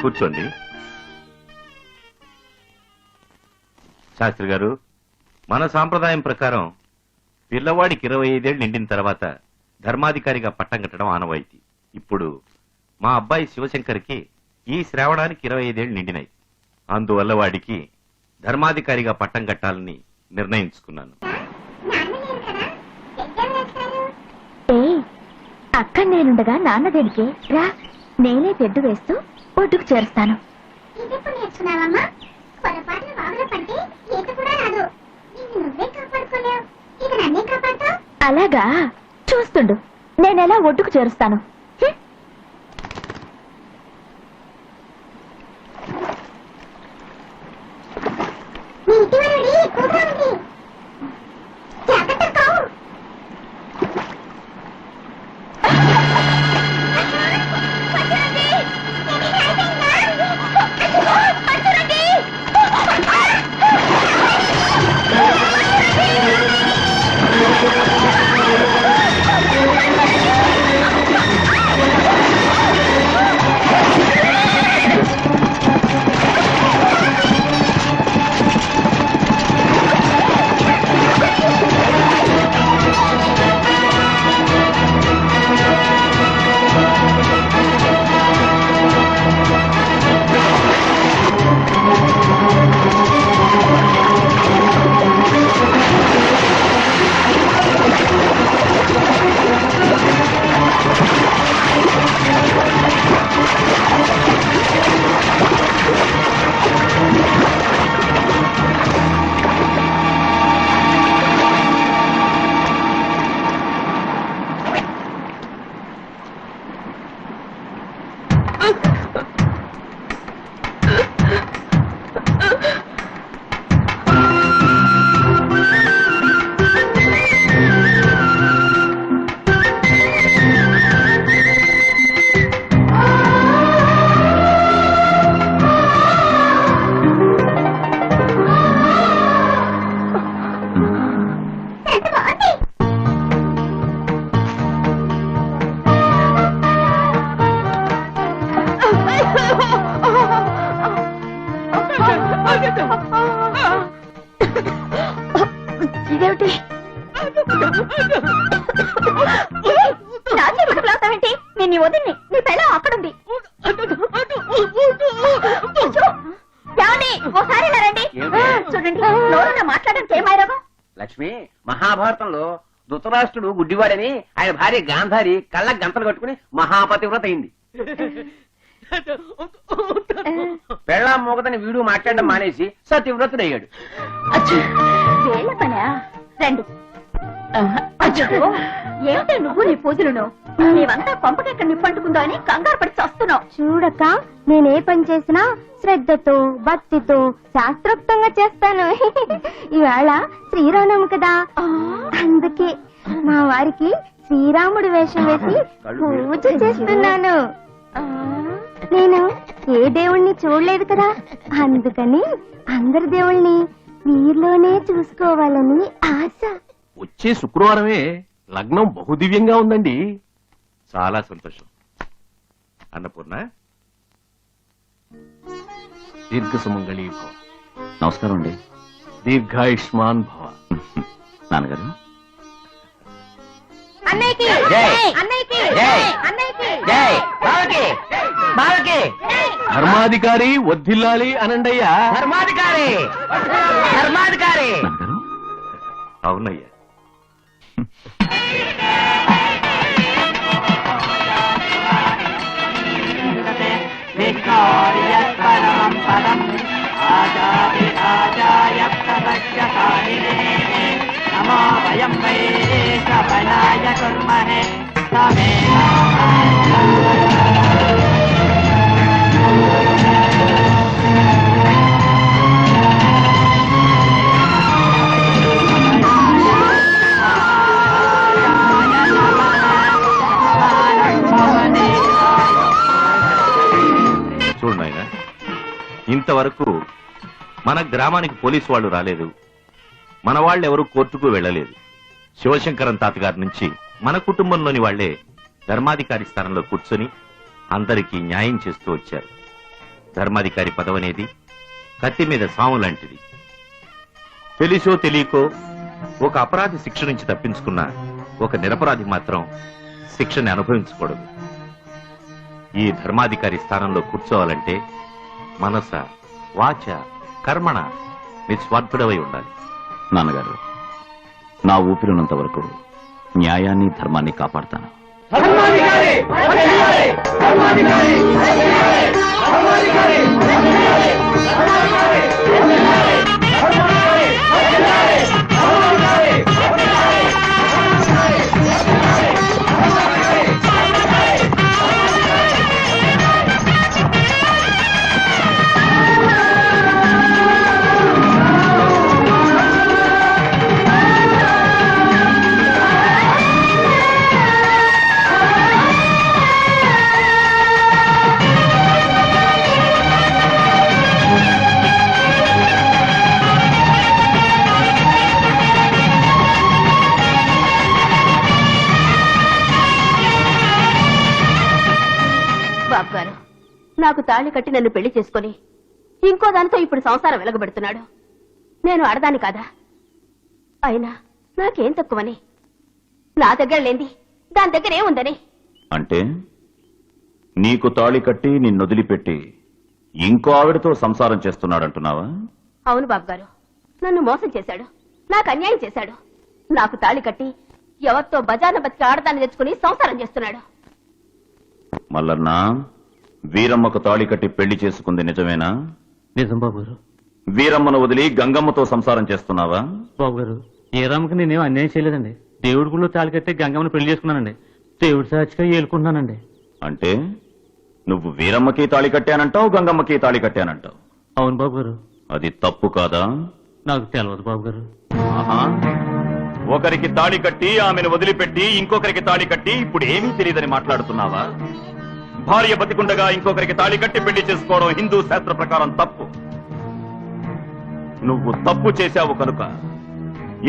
కూర్చోండి. శాస్త్రి గారు మన సాంప్రదాయం ప్రకారం పిల్లవాడికి ఇరవై ఐదేళ్ళు నిండిన తర్వాత ధర్మాధికారిగా పట్టం కట్టడం ఆనవాయితీ. ఇప్పుడు మా అబ్బాయి శివశంకర్కి ఈ శ్రావణానికి ఇరవై ఐదేళ్ళు నిండినాయి. అందువల్ల వాడికి ధర్మాధికారిగా పట్టం కట్టాలని నిర్ణయించుకున్నాను. ఏ అక్క నేనుండగా నాన్న దేనికి? రా నేనే తెడ్డు వేస్తూ ఒడ్డుకు చేరుస్తాను. అలాగా. చూస్తుండు. నేనెలా ఒడ్డుకు చేరుస్తాను? ఇదేమిటి? నేను నీ వదిన్ని నీ అక్కడుంది ఏమండి? ఇలా రండి? చూడండి లక్ష్మి మహాభారతంలో ధృతరాష్ట్రుడు గుడ్డివాడని ఆయన భార్య గాంధారి కళ్ళ గంతలు కట్టుకుని మహాపతివ్రత అయింది పెళ్ళాం మోగదని వీడు మాట్లాడడం మానేసి సతివ్రతుడు అయ్యాడు వేళ్ళ పనా? రండి. అయ్యో ఏమిటి నువ్వు నీ పూజలను? నీవంతా కొంపకెక్కడ నిప్పంటుకుందో అని కంగారు పడి చస్తున్నావు చూడక నేనే పని చేసినా శ్రద్ధతో భక్తితో శాస్త్రోక్తంగా చేస్తాను. ఇవాళ శ్రీరామనవమి కదా. అందుకే మా వారికి శ్రీరాముడు వేషం వేసి పూజ చేస్తున్నాను. నేను ఏ దేవుణ్ణి చూడలేదు కదా? అందుకని అందరి దేవుణ్ణి వీరిలోనే చూసుకోవాలని ఆశ. వచ్చే శుక్రవారమే లగ్నం బహుదివ్యంగా ఉందండి. చాలా సంతోషం. అన్నపూర్ణ. దీర్ఘ సుమంగళీ భవ. నమస్కారం అండి. దీర్ఘాయుష్మాన్ భవ. నాన్నగారు. అన్నయ్యకి! జై. అన్నయ్యకి! జై. అన్నయ్యకి! జై! బావకి బావకి ధర్మాధికారి వద్దిల్లాలి అనండయ్యా. ధర్మాధికారి! ధర్మాధికారి! అవునయ్యా. చూడు నాయన ఇంతవరకు మన గ్రామానికి పోలీసు వాళ్ళు రాలేదు. మన వాళ్ళు ఎవరు కోర్టుకు వెళ్ళలేదు. శివశంకరం తాతగారి నుంచి మన కుటుంబంలోని వాళ్ళే ధర్మాధికారి స్థానంలో కూర్చొని అందరికీ న్యాయం చేస్తూ వచ్చారు. ధర్మాధికారి పదవనేది కత్తి మీద సాము లాంటిది. తెలిసో తెలియకో ఒక అపరాధి శిక్ష నుంచి తప్పించుకున్న ఒక నిరపరాధి మాత్రం శిక్షని అనుభవించకూడదు. ఈ ధర్మాధికారి స్థానంలో కూర్చోవాలంటే మనస వాచ కర్మణ నిస్వార్థుడవై ఉండాలి. నాన్నగారు నా ఊపిరినంత వరకు న్యాయాన్ని ధర్మాన్ని కాపాడతాను. బాబు నాకు తాళి కట్టి నన్ను పెళ్ళి చేసుకుని ఇంకో దానితో ఇప్పుడు సంసారం వెలగబెడుతున్నాడు. నేను ఆడదాని కాదా? అయినా నాకేం తక్కువని? నా దగ్గర లేంది దాని దగ్గర ఏముందని? అంటే నీకు తాళి కట్టి నిన్నొదిలిపెట్టి ఇంకో ఆవిడతో సంసారం చేస్తున్నాడంటున్నావా? అవును బాబు గారు నన్ను మోసం చేశాడు. నాకు అన్యాయం చేశాడు. నాకు తాళి కట్టి ఎవరితో బజార్న బతికి ఆడదాన్ని తెచ్చుకుని సంసారం చేస్తున్నాడు. మల్లన్నా వీరమ్మకు తాళి కట్టి పెళ్ళి చేసుకుంది నిజమేనా? నిజం బాబు గారు వీరమ్మను వదిలి గంగమ్మతో సంసారం చేస్తున్నావా? బాబు గారు ఏ రామకి నేనేం అన్యాయం చేయలేదండి. దేవుడి గుళ్ళో తాళి కట్టి గంగమ్మని పెళ్ళి చేసుకున్నానండి. దేవుడి సాక్షిగా ఏలుకుంటున్నానండి. అంటే నువ్వు వీరమ్మకి తాళి కట్టానంటావు గంగమ్మకి తాళి కట్టానంటావు? అవును బాబు గారు అది తప్పు కాదా? నాకు తెలియదు బాబు గారు ఆహా. ఒకరికి తాళి కట్టి ఆమెను వదిలిపెట్టి ఇంకొకరికి తాళి కట్టి ఇప్పుడు ఏమీ తెలియదని మాట్లాడుతున్నావా? భార్య బతికుండగా ఇంకొకరికి తాళి కట్టి పెళ్ళి చేసుకోవడం హిందూ శాస్త్ర ప్రకారం తప్పు. నువ్వు తప్పు చేశావు కనుక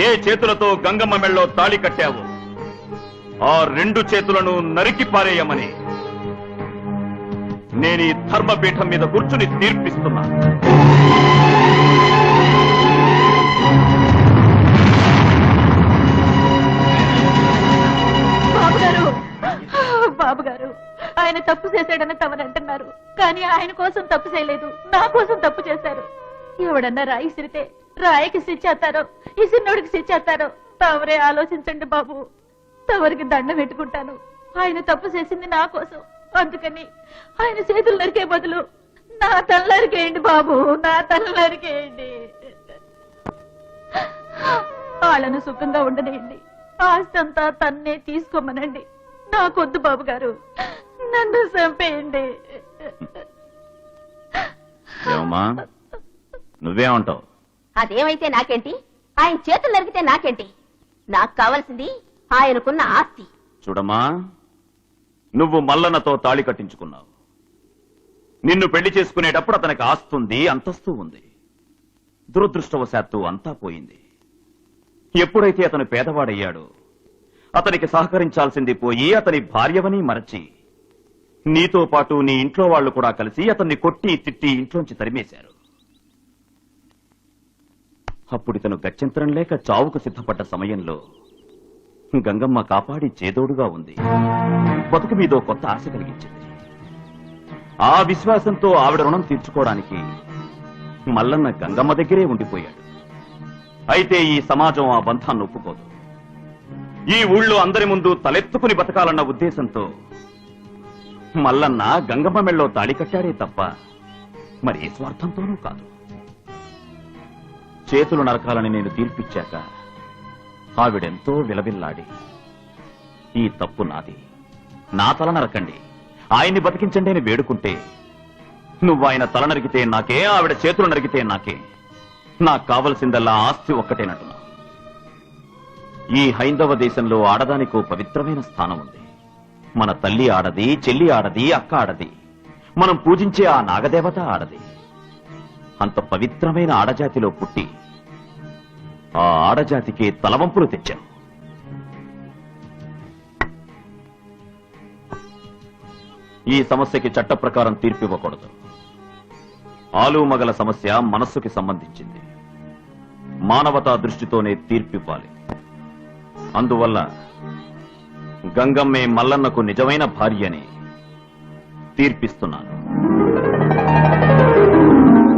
ఏ చేతులతో గంగమ్మ మెళ్ళో తాళి కట్టావు ఆ రెండు చేతులను నరికి పారేయమని నేను ఈ ధర్మపీఠం మీద కూర్చుని తీర్పిస్తున్నా. బాబు గారు. ఆయన తప్పు చేశాడని తమని అంటున్నారు. కానీ ఆయన కోసం తప్పు చేయలేదు. నా కోసం తప్పు చేశారు. ఎవడన్నా రాయి సిరితే రాయికి శిచ్చేస్తారో ఈ సిన్నోడికి శిచ్చేస్తారో తమరే ఆలోచించండి బాబు. తమరికి దండం పెట్టుకుంటాను. ఆయన తప్పు చేసింది నా కోసం. అందుకని ఆయన చేతులు నరికే బదులు నా తల్లరికేయండి బాబు. నా తల్లరికేయండి వాళ్ళను సుఖంగా ఉండనేయండి. ఆస్తి అంతా తన్నే తీసుకోమనండి. నాకొద్దు బాబు గారు నన్ను చంపేయండి. ఏమమ్మా? నువ్వేమంటావు? అదేమైతే నాకేంటి? ఆయన చేతులు నరికితే నాకేంటి? నాకు కావాల్సింది ఆయనకున్న ఆస్తి. చూడమ్మా నువ్వు మల్లన్నతో తాళి కట్టించుకున్నావు. నిన్ను పెళ్ళి చేసుకునేటప్పుడు అతనికి ఆస్తుంది అంతస్తు ఉంది. దురదృష్టవశాత్తు అంతా పోయింది. ఎప్పుడైతే అతను పేదవాడయ్యాడో అతనికి సహకరించాల్సింది పోయి అతని భార్యవని మరచి. నీతో పాటు నీ ఇంట్లో వాళ్ళు కూడా కలిసి అతన్ని కొట్టి తిట్టి ఇంట్లోంచి తరిమేశారు. అప్పుడు ఇతను గత్యంతరం లేక చావుకు సిద్ధపడ్డ సమయంలో గంగమ్మ కాపాడి చేదోడుగా ఉంది. బతుకు మీదో కొత్త ఆశ కలిగించింది. ఆ విశ్వాసంతో ఆవిడ రుణం తీర్చుకోవడానికి మల్లన్న గంగమ్మ దగ్గరే ఉండిపోయాడు. అయితే ఈ సమాజం ఆ బంధాన్ని ఒప్పుకోదు. ఈ ఊళ్ళో అందరి ముందు తలెత్తుకుని బతకాలన్న ఉద్దేశంతో మల్లన్న గంగమ్మ మెళ్ళో తాళి కట్టారే తప్ప మరి స్వార్థంతోనూ కాదు. చేతులు నరకాలని నేను తీర్పిచ్చాక ఆవిడెంతో విలవిల్లాడి ఈ తప్పు నాది. నా తల నరకండి. ఆయన్ని బతికించండి అని వేడుకుంటే నువ్వు ఆయన తల నరికితే నాకే ఆవిడ చేతులు నరికితే నాకే. నాకు కావలసిందల్లా ఆస్తి ఒక్కటేనట్టున్నా ఈ హైందవ దేశంలో ఆడదానికి పవిత్రమైన స్థానం ఉంది. మన తల్లి ఆడది చెల్లి ఆడది అక్క ఆడది. మనం పూజించే ఆ నాగదేవత ఆడది. అంత పవిత్రమైన ఆడజాతిలో పుట్టి ఆ ఆడజాతికి తలవంపులు తెచ్చాం. ఈ సమస్యకి చట్ట ప్రకారం తీర్పు ఇవ్వకూడదు. ఆలుమగల సమస్య మనస్సుకి సంబంధించింది. మానవతా దృష్టితోనే తీర్పివ్వాలి. అందువల్ల గంగమ్మే మల్లన్నకు నిజమైన భార్యని తీర్పిస్తున్నాను.